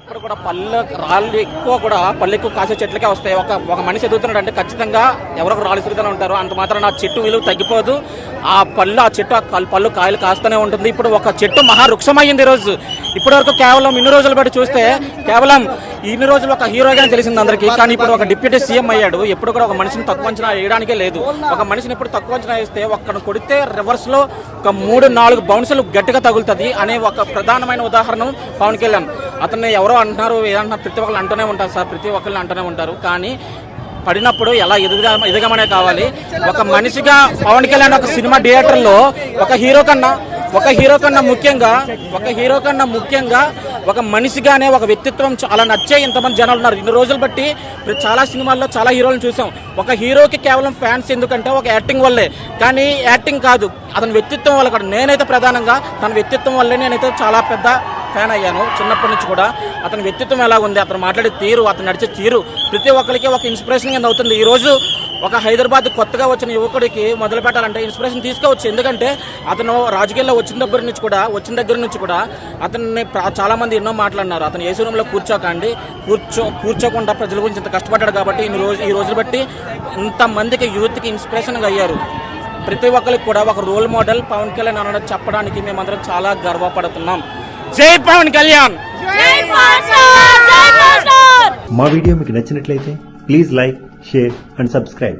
ఇప్పుడు కూడా పళ్ళు రాళ్ళు ఎక్కువ కూడా పళ్ళు ఎక్కువ కాసే చెట్లకే వస్తాయి. ఒక ఒక మనిషి ఎదుగుతున్నాడు అంటే ఖచ్చితంగా ఎవరొక రాళ్ళు ఎదుగుతూనే ఉంటారు. అంత మాత్రం ఆ చెట్టు విలువ తగ్గిపోదు. ఆ పళ్ళు ఆ చెట్టు ఆ కల్- పళ్ళు కాయలు కాస్తూనే ఉంటుంది. ఇప్పుడు ఒక చెట్టు మహావృక్షమైంది ఈరోజు. ఇప్పటి వరకు కేవలం ఇన్ని రోజులు బట్టి చూస్తే కేవలం ఇన్ని రోజులు ఒక హీరోగానే తెలిసింది అందరికీ. కానీ ఇప్పుడు ఒక డిప్యూటీ సీఎం అయ్యాడు. ఎప్పుడు కూడా ఒక మనిషిని తక్కువ అంచనా వేయడానికే లేదు. ఒక మనిషిని ఎప్పుడు తక్కువ అంచనా వేస్తే ఒక్కను కొడితే రివర్స్లో ఒక మూడు నాలుగు బౌన్సులు గట్టిగా తగులుతుంది అనే ఒక ప్రధానమైన ఉదాహరణ పవన్ కళ్యాణ్. అతన్ని ఎవరో అంటున్నారు ఏదంటున్నారు ప్రతి ఒక్కరు అంటూనే ఉంటారు సార్ ప్రతి ఒక్కరిని అంటూనే ఉంటారు. కానీ పడినప్పుడు ఎలా ఎదుగుదా ఎదగమనే కావాలి. ఒక మనిషిగా పవన్ కళ్యాణ్ ఒక సినిమా థియేటర్లో ఒక హీరో కన్నా ఒక హీరో కన్నా ముఖ్యంగా ఒక హీరో కన్నా ముఖ్యంగా ఒక మనిషిగానే ఒక వ్యక్తిత్వం చాలా నచ్చే ఇంతమంది జనాలు ఉన్నారు. ఇన్ని రోజులు బట్టి చాలా సినిమాల్లో చాలా హీరోలను చూసాం. ఒక హీరోకి కేవలం ఫ్యాన్స్ ఎందుకంటే ఒక యాక్టింగ్ వల్లే. కానీ యాక్టింగ్ కాదు అతని వ్యక్తిత్వం వల్ల కూడా నేనైతే ప్రధానంగా తన వ్యక్తిత్వం వల్లే నేనైతే చాలా పెద్ద ఫ్యాన్ అయ్యాను. చిన్నప్పటి నుంచి కూడా అతని వ్యక్తిత్వం ఎలా ఉంది అతను మాట్లాడే తీరు అతను నడిచే తీరు ప్రతి ఒక్కరికి ఒక ఇన్స్పిరేషన్ కింద అవుతుంది. ఈ రోజు ఒక హైదరాబాద్ కొత్తగా వచ్చిన యువకుడికి మొదలు పెట్టాలంటే ఇన్స్పిరేషన్ తీసుకోవచ్చు. ఎందుకంటే అతను రాజకీయాల్లో వచ్చిన దగ్గర నుంచి కూడా వచ్చిన దగ్గర నుంచి కూడా అతన్ని చాలామంది ఎన్నో మాట్లాడినారు అతను ఏసీ రూమ్లో కూర్చోకండి. కూర్చో కూర్చోకుండా ప్రజల గురించి ఇంత కష్టపడ్డాడు కాబట్టి ఈ రోజు ఈ రోజులు బట్టి ఇంతమందికి యూత్కి ఇన్స్పిరేషన్గా అయ్యారు. ప్రతి ఒక్కరికి కూడా ఒక రోల్ మోడల్ పవన్ కళ్యాణ్ అన్నది చెప్పడానికి మేమందరం చాలా గర్వపడుతున్నాం. జై పవన్ కళ్యాణ్. మా వీడియో మీకు నచ్చినట్లయితే please like share and subscribe.